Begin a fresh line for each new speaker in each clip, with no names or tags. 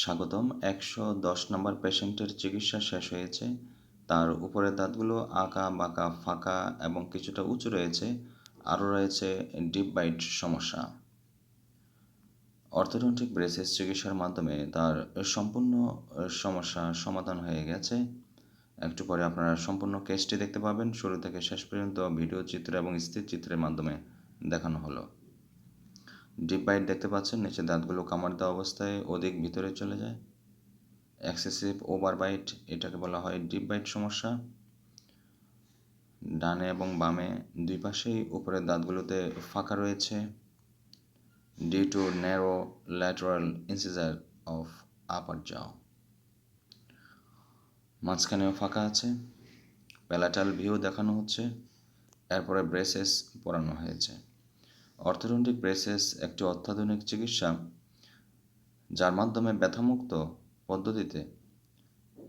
স্বাগতম, একশো দশ নম্বর পেশেন্টের চিকিৎসা শেষ হয়েছে। তার উপরের দাঁতগুলো আঁকা, বাঁকা, ফাঁকা এবং কিছুটা উঁচু রয়েছে। আরও রয়েছে ডিপ বাইট সমস্যা। অর্থোডন্টিক ব্রেসেস চিকিৎসার মাধ্যমে তার সম্পূর্ণ সমস্যা সমাধান হয়ে গেছে। একটু পরে আপনারা সম্পূর্ণ কেসটি দেখতে পাবেন। শুরু থেকে শেষ পর্যন্ত ভিডিও চিত্র এবং স্থির চিত্রের মাধ্যমে দেখানো হলো। ডিপ বাইট দেখতে পাচ্ছেন, নিচে দাঁতগুলো কামড় দেওয়া অবস্থায় অধিক ভিতরে চলে যায়। এক্সেসিভ ওভার বাইট এটাকে বলা হয় ডিপ বাইট সমস্যা। ডানে এবং বামে দুই পাশেই উপরের দাঁতগুলোতে ফাঁকা রয়েছে। D two narrow lateral incisor of upper জাও মাঝখানেও ফাঁকা আছে। প্যালাটাল ভিউ দেখানো হচ্ছে। এরপরে ব্রেসেস পরানো হয়েছে। অর্থোডন্টিক ব্রেসেস একটি অত্যাধুনিক চিকিৎসা, যার মাধ্যমে ব্যথামুক্ত পদ্ধতিতে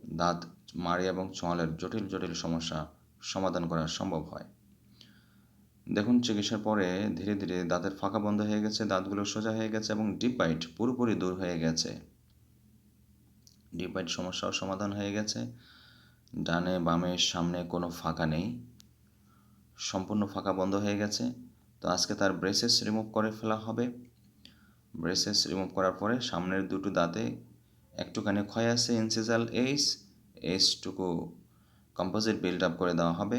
দাঁত, মাড়ি এবং চোয়ালের জটিল জটিল সমস্যা সমাধান করা সম্ভব হয়। দেখুন, চিকিৎসার পরে ধীরে ধীরে দাঁতের ফাঁকা বন্ধ হয়ে গেছে, দাঁতগুলো সোজা হয়ে গেছে এবং ডিপাইট পুরোপুরি দূর হয়ে গেছে। ডিপ বাইট সমস্যাও সমাধান হয়ে গেছে। ডানে, বামে, সামনে কোনো ফাঁকা নেই। সম্পূর্ণ ফাঁকা বন্ধ হয়ে গেছে। তো আজকে তার ব্রেসেস রিমুভ করে ফেলা হবে। ব্রেসেস রিমুভ করার পরে সামনের দুটো দাঁতে একটুখানি ক্ষয় আছে ইনসিজাল এইস এইসটুকু কম্পোজিট বিল্ড আপ করে দেওয়া হবে।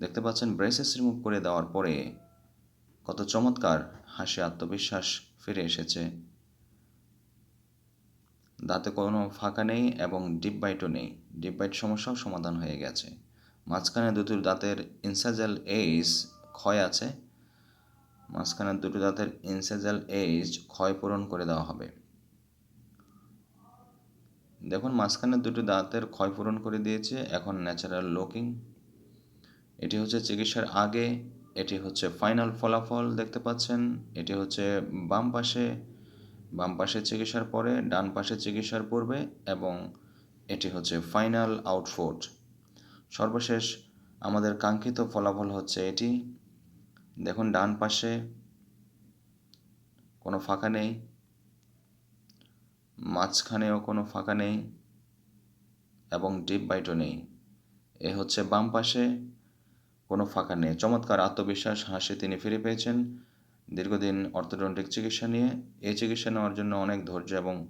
দেখতে পাচ্ছেন ব্রেসেস রিমুভ করে দেওয়ার পরে কত চমৎকার হাসি, আত্মবিশ্বাস ফিরে এসেছে। দাঁতে কোনো ফাঁকা নেই এবং ডিপ বাইটও নেই। ডিপ বাইট সমস্যাও সমাধান হয়ে গেছে। মাঝখানে দুটো দাঁতের ইনসাজাল এইস ক্ষয় আছে মাঝখানে দুটো দাঁতের ইনসেজাল এইজ ক্ষয় পূরণ করে দেওয়া হবে। দেখুন, মাঝখানে দুটো দাঁতের ক্ষয় পূরণ করে দিয়েছে, এখন ন্যাচারাল লুকিং এটি হচ্ছে চিকিৎসার আগে, এটি হচ্ছে ফাইনাল ফলাফল দেখতে পাচ্ছেন, এটি হচ্ছে বাম পাশে বাম পাশে চিকিৎসার পরে, ডান পাশে চিকিৎসার পূর্বে, এবং এটি হচ্ছে ফাইনাল আউটফুট সর্বশেষ আমাদের কাঙ্ক্ষিত ফলাফল হচ্ছে এটি। দেখুন, ডান পাশে কোনো ফাঁকা নেই। মাঝখানেও কোনো ফাঁকা নেই এবং ডিপ বাইটও নেই। এ হচ্ছে বাম পাশে কোনো ফাঁকা নেই। চমৎকার আত্মবিশ্বাস, হাসি তিনি ফিরে পেয়েছেন। দীর্ঘদিন অর্থোডন্টিক চিকিৎসা নিয়ে এই চিকিৎসা নেওয়ার জন্য অনেক ধৈর্য এবং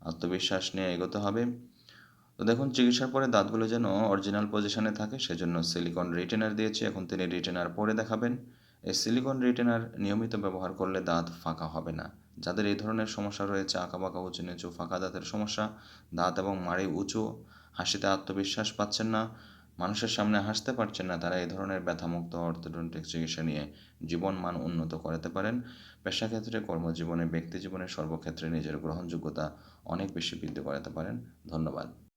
আত্মবিশ্বাস নিয়ে এগোতে হবে। তো দেখুন, চিকিৎসার পরে দাঁতগুলো যেন অরিজিনাল পজিশনে থাকে, সেজন্য সিলিকন রিটেনার দিয়েছি। এখন তিনি রিটেনার পরে দেখাবেন। এই সিলিকন রিটেনার নিয়মিত ব্যবহার করলে দাঁত ফাঁকা হবে না। যাদের এই ধরনের সমস্যা রয়েছে আঁকা বাঁকা উঁচু নিচু, ফাঁকা দাঁতের সমস্যা, দাঁত এবং মাড়ি উঁচু, হাসিতে আত্মবিশ্বাস পাচ্ছেন না, মানুষের সামনে হাসতে পারছেন না, তারা এই ধরনের ব্যথামুক্ত অর্থোডন্টিক চিকিৎসা নিয়ে জীবন মান উন্নত করাতে পারেন। পেশাক্ষেত্রে, কর্মজীবনে, ব্যক্তি জীবনে সর্বক্ষেত্রে নিজের গ্রহণযোগ্যতা অনেক বেশি বৃদ্ধি করাতে পারেন। ধন্যবাদ।